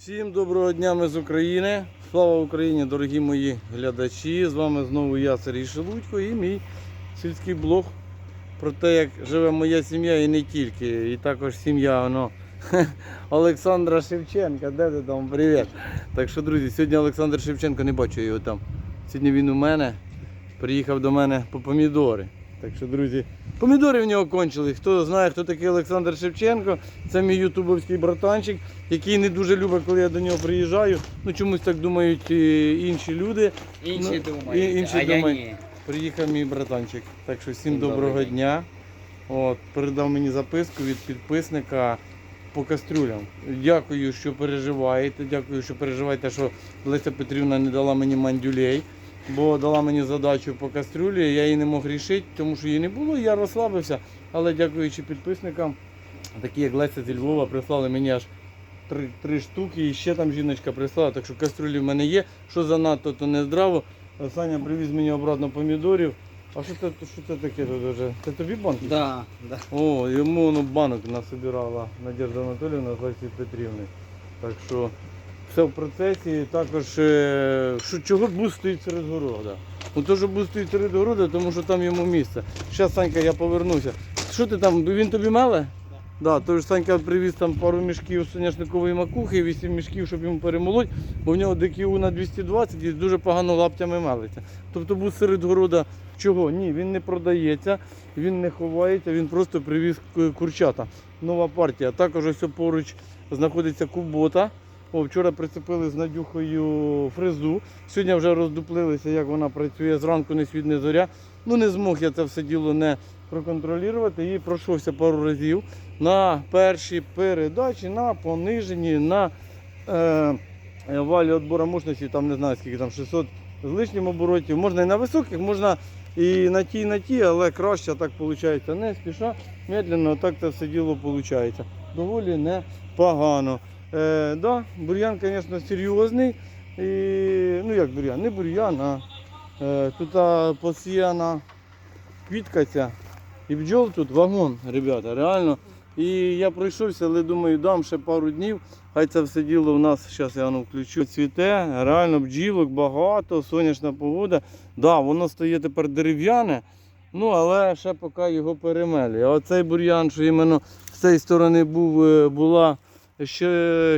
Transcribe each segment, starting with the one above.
Всім доброго дня ми з України. Слава Україні, дорогі мої глядачі. З вами знову я, Сергій Шелудько, і мій сільський блог про те, як живе моя сім'я і не тільки. І також сім'я воно, Олександра Шевченка. Де ти там? Привіт. Так що, друзі, сьогодні Олександр Шевченко, не бачу його там. Сьогодні він у мене приїхав до мене по помідори. Так що, друзі, помідори в нього кончились. Хто знає, хто такий Олександр Шевченко, це мій ютубовський братанчик, який не дуже любить, коли я до нього приїжджаю. Ну чомусь так думають е, інші люди. Інші Ну, думають, інші а я ні. Приїхав мій братанчик. Так що всім Всім доброго день. дня. От, передав мені записку від підписника по кастрюлям. Дякую, що переживаєте. Дякую, що переживаєте, що Леся Петрівна не дала мені мандюлей, бо дала мені задачу по кастрюлі. Я її не мог рішити, тому що її не було. Я розслабився. Але дякуючи підписникам, такі як Леся зі Львова, прислали мені аж три, три штуки. І ще там жіночка прислала, так що кастрюлі в мене є. Що занадто, то не здраво. Саня привіз мені обратно помідорів. А що це, що це таке тут вже? Це тобі банки? Да, да. О, йому воно банок насобирала Надежда Анатоліївна з Лесі Петрівни. Так що все в процесі. Також е, що, чого бус стоїть серед города? Ну то, що бус стоїть серед города, тому що там йому місце. Зараз, Санька, я повернуся. Що ти там? Він тобі меле? Да, то ж Санька привіз там пару мішків соняшникової макухи, 8 мішків, щоб йому перемолоть, бо в нього ДКУ на 220 і дуже погано лаптями мелиться. Тобто бус серед города чого? Ні, він не продається, він не ховається, він просто привіз курчата. Нова партія. Також ось поруч знаходиться кубота. О, вчора прицепили з Надюхою фрезу. Сьогодні вже роздуплилися, як вона працює зранку, не світ, не зоря. Ну не змог я це все діло не проконтролювати і пройшовся пару разів на першій передачі, на пониженні, на е, е, валі відбору мощності, там не знаю скільки там 600 з лишнім оборотів. Можна і на високих, можна і на ті, і на ті, але краще так виходить. Не спіша, медленно, так це все діло виходить. Доволі непогано. Е, да, бур'ян, звісно, серйозний. І, ну як бур'ян, не бур'ян, а е, тут посіяна квітка ця. І бджол тут вагон, ребята, реально. І я пройшовся, але думаю, дам ще пару днів. Хай це все діло у нас, зараз я воно включу, цвіте, реально бджілок багато, сонячна погода. Да, воно стає тепер дерев'яне, ну але ще поки його перемелює. А оцей бур'ян, що іменно з цієї сторони був, е, була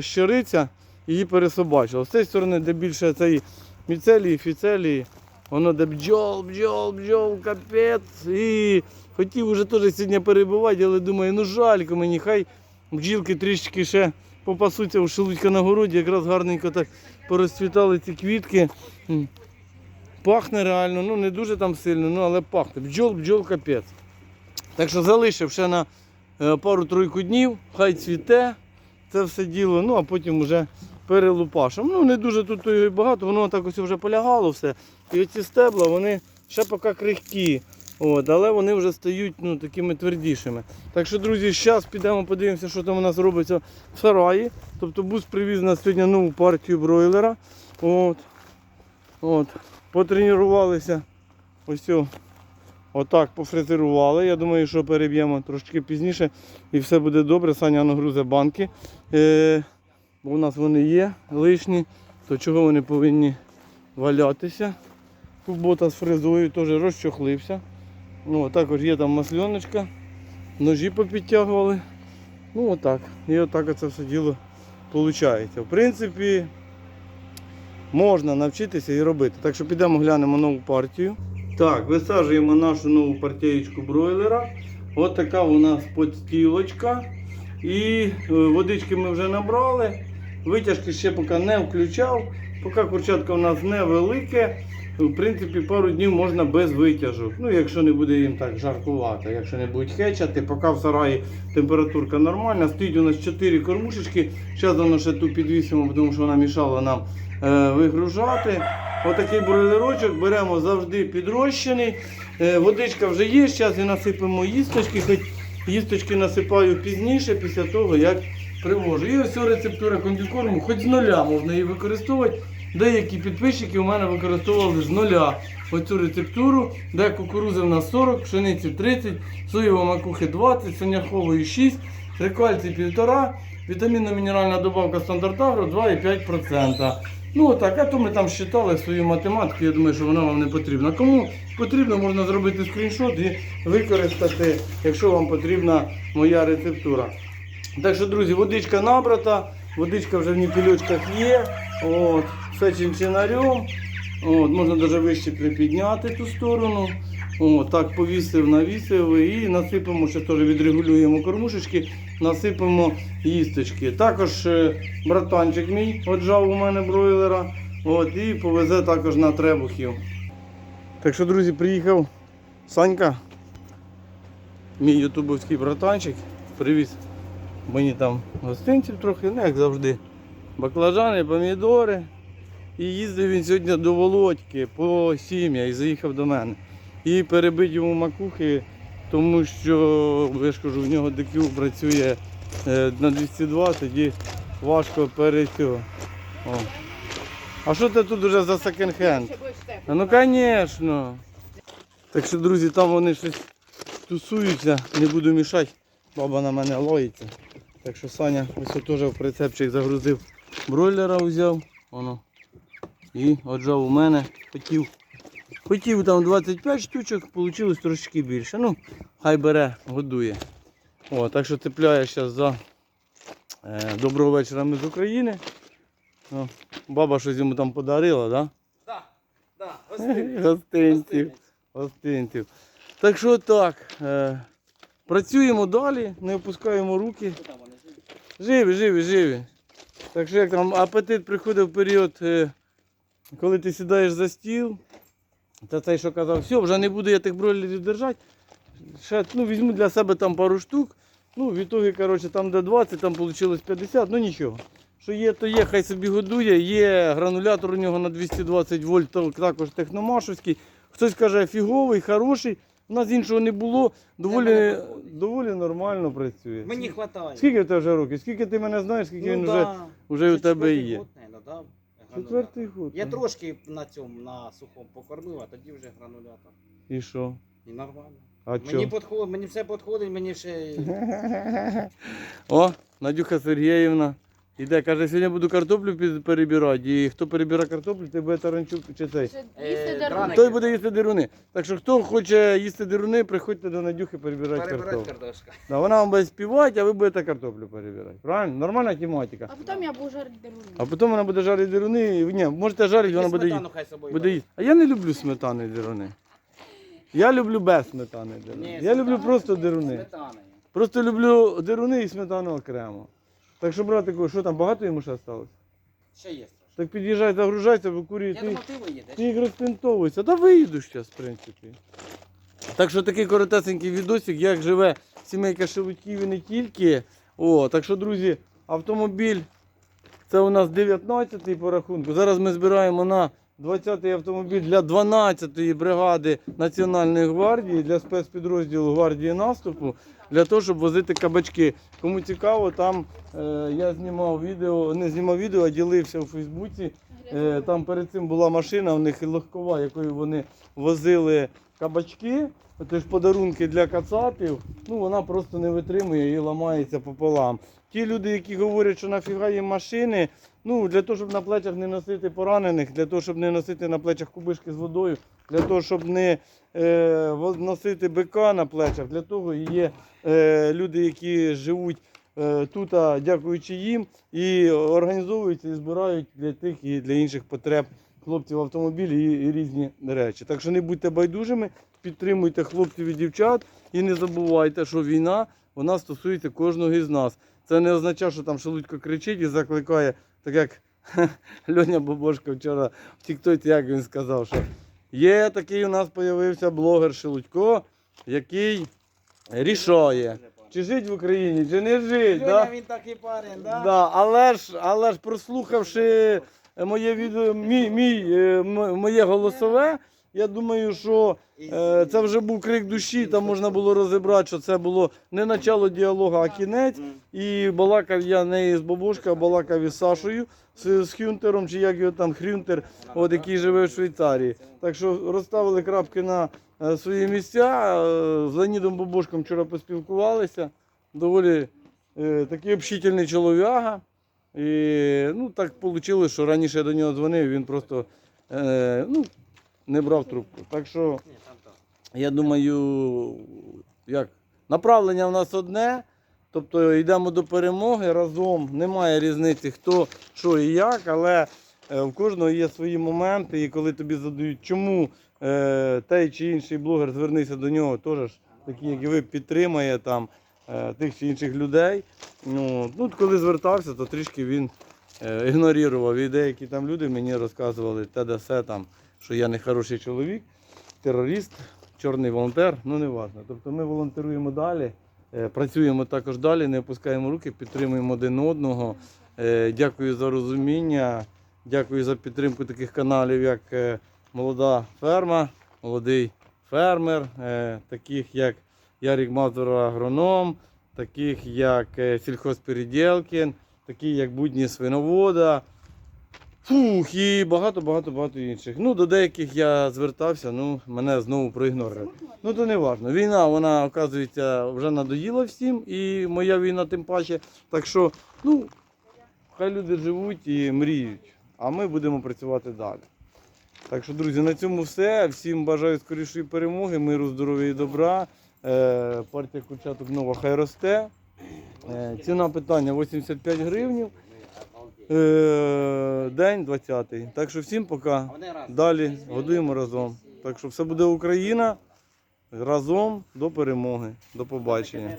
щириця, її пересобачило. З цієї сторони, де більше цієї міцелії, фіцелії, воно де бджол, бджол, бджол, капець. І хотів уже теж сьогодні перебувати, але думаю, ну жалько мені, хай бджілки трішки ще попасуться у шелудька на городі, якраз гарненько так порозцвітали ці квітки. Пахне реально, ну не дуже там сильно, ну але пахне. Бджол, бджол, капець. Так що залишив ще на е, пару-тройку днів, хай цвіте це все діло, ну а потім вже перелупашем. Ну не дуже тут і багато, воно так ось вже полягало все. І оці стебла, вони ще поки крихкі. От, але вони вже стають ну, такими твердішими. Так що, друзі, зараз підемо подивимося, що там у нас робиться в сараї. Тобто бус привіз на сьогодні нову партію бройлера. От. От. Потренувалися. Ось отак пофрезерували. Я думаю, що переб'ємо трошки пізніше і все буде добре. Саня нагрузе банки. Е, бо у нас вони є лишні, то чого вони повинні валятися. Кубота з фрезою теж розчохлився. Ну, також є там масльоночка, ножі попідтягували. Ну отак. І отак це все діло виходить. В принципі, можна навчитися і робити. Так що підемо глянемо нову партію. Так, висаджуємо нашу нову партієчку бройлера. От така у нас подстілочка. І е, водички ми вже набрали. Витяжки ще поки не включав. Поки курчатка у нас невелике. В принципі, пару днів можна без витяжок. Ну, якщо не буде їм так жаркувато, якщо не будуть хечати, поки в сараї температурка нормальна. Стоїть у нас 4 кормушечки. Зараз воно ще ту підвісимо, тому що вона мішала нам вигружати. Отакий бройлерочок беремо завжди підрощений. Е, водичка вже є, зараз і насипемо їсточки, хоч їсточки насипаю пізніше, після того, як привожу. І ось рецептура комбікорму, хоч з нуля можна її використовувати. Деякі підписчики у мене використовували з нуля оцю рецептуру, де кукурузи в нас 40, пшениці 30, соєвої макухи 20, соняхової 6, трикальці 1,5, Вітамінно-мінеральна добавка стандартагро 2,5%. Ну так, а то ми там считали свою математику, я думаю, що вона вам не потрібна. Кому потрібно, можна зробити скріншот і використати, якщо вам потрібна моя рецептура. Так що, друзі, водичка набрата, водичка вже в ніпільочках є. От, все чинчинарем. От, можна навіть вище припідняти ту сторону. О, так повісив, навісив і насипемо, ще теж відрегулюємо кормушечки, насипемо їсточки. Також е, братанчик мій отжав у мене бройлера. От, і повезе також на требухів. Так що, друзі, приїхав Санька, мій ютубовський братанчик, привіз мені там гостинців трохи, ну як завжди. Баклажани, помідори. І їздив він сьогодні до Володьки по сім'я і заїхав до мене. І перебить йому макухи, тому що, я ж кажу, в нього ДКУ працює е, на 220 і важко перейти. О. А що це тут уже за секонд-хенд? Ну, звісно. Так що, друзі, там вони щось тусуються, не буду мішати. Баба на мене лоїться. Так що Саня ось теж в прицепчик загрузив бройлера взяв. Воно. І отжав у мене. Хотів. Хотів там 25 штучок, вийшло трошки більше. Ну, хай бере, годує. О, так що цепляє зараз за е, доброго вечора ми з України. О, баба щось йому там подарила, так? Да, да, Да? Гостинців. Гостинців. Так що так. Е, працюємо далі, не опускаємо руки. Живі, живі, живі. Так що як там апетит приходить в період, е, коли ти сідаєш за стіл, та цей, що казав, все, вже не буду я тих бройлерів держати. Ще, ну, візьму для себе там пару штук. Ну, в ітогі, коротше, там де 20, там вийшло 50, ну нічого. Що є, то є, хай собі годує. Є гранулятор у нього на 220 вольт, також техномашовський. Хтось каже, фіговий, хороший. У нас іншого не було. Доволі, доволі нормально працює. Мені хватає. Скільки в тебе вже років? Скільки ти мене знаєш, скільки він вже, Ну да. вже у тебе є? год, наверно, да, Четвертий год. Я ну. трошки на цьому, на сухому покормив, а тоді вже гранулятор. І що? І нормально. А мені підходить, мені все підходить, мені ще. О, Надюха Сергіївна. Іде, каже, сьогодні буду картоплю під- перебирати. І хто перебирає картоплю, ти буде таранчук чи цей. Е, їсти дарунок. Той буде їсти дируни. Так що хто хоче їсти дируни, приходьте до Надюхи перебирати Перебирати картоплю. картошка. Да, вона вам буде співати, а ви будете картоплю перебирати. Правильно? Нормальна тематика. А потім я буду жарити дарунок. А потім вона буде жарити дируни. і- Ні, можете жарити, вона буде їсти. сметану хай собою Буде бере. їсти. А я не люблю сметани дируни. Я люблю без сметани дируни. Ні, Я люблю сметана. просто дируни. Сметаною. Просто люблю дируни і сметану окремо. Так що, братику, що там, багато йому ще залишилось? Ще є страшно. Так під'їжджай, загружайся, Я викурюй. Ти, думав, ти виїдеш. ти їх. Та виїду зараз, в принципі. Так що такий коротесенький відосик, як живе сімейка Шелудьків і не тільки. О, так що, друзі, автомобіль це у нас 19-й по рахунку. Зараз ми збираємо на 20-й автомобіль для 12-ї бригади Національної гвардії, для спецпідрозділу гвардії наступу, для того, щоб возити кабачки. Кому цікаво, там е, я знімав відео, не знімав відео, а ділився у Фейсбуці. Е, Там перед цим була машина, у них легкова, якою вони возили кабачки. Тож подарунки для кацапів, ну вона просто не витримує і ламається пополам. Ті люди, які говорять, що нафіга їм машини, ну для того, щоб на плечах не носити поранених, для того, щоб не носити на плечах кубишки з водою, для того, щоб не е, носити бика на плечах, для того і є е, люди, які живуть е, тут, дякуючи їм, і організовуються і збирають для тих і для інших потреб хлопців автомобілі і, і різні речі. Так що не будьте байдужими, підтримуйте хлопців і дівчат і не забувайте, що війна вона стосується кожного із нас. Це не означає, що там Шелудько кричить і закликає, так як Льоня Бобошко вчора в Тіктоці, як він сказав, що є такий у нас з'явився блогер Шелудько, який рішає, чи жить в Україні, чи не жить. Да? він такий парень, да? Да, але ж, але ж прослухавши моє відео, мій, мій, е, моє голосове, я думаю, що е, це вже був крик душі, там можна було розібрати, що це було не начало діалогу, а кінець. І балакав я не з бабушка, а балакав із Сашою, з, з Хюнтером, чи як його там Хрюнтер, от, який живе в Швейцарії. Так що розставили крапки на е, свої місця. Е, З Леонідом Бабушком вчора поспілкувалися. Доволі Е, такий общительний чолов'яга. І ну, так вийшло, що раніше я до нього дзвонив, він просто е, ну, не брав трубку. Так що я думаю, як направлення в нас одне. Тобто йдемо до перемоги разом. Немає різниці, хто що і як, але е, в кожного є свої моменти. І коли тобі задають, чому е, той чи інший блогер звернися до нього, теж ж такий, як і ви, підтримає там е, тих чи інших людей. Ну, ну, коли звертався, то трішки він е, ігнорував. І деякі там люди мені розказували те, де все там, що я не хороший чоловік, терорист, чорний волонтер, ну не важно. Тобто ми волонтеруємо далі, е, працюємо також далі, не опускаємо руки, підтримуємо один одного. Е, Дякую за розуміння, дякую за підтримку таких каналів, як е, Молода ферма, молодий фермер, таких як Ярік Мазур агроном, таких як сільхозпереділкін, такі як будні свиновода. Фух, і багато-багато багато інших. Ну, до деяких я звертався, ну, мене знову проігнорили. Ну, то не важно. Війна, вона, оказується, вже надоїла всім, і моя війна тим паче. Так що, ну, хай люди живуть і мріють, а ми будемо працювати далі. Так що, друзі, на цьому все. Всім бажаю скорішої перемоги, миру, здоров'я і добра. Е, партія Курчаток нова хай росте. Е, ціна питання 85 гривнів. Е, день 20-й. Так що всім пока. Далі годуємо разом. Так що все буде Україна разом до перемоги. До побачення.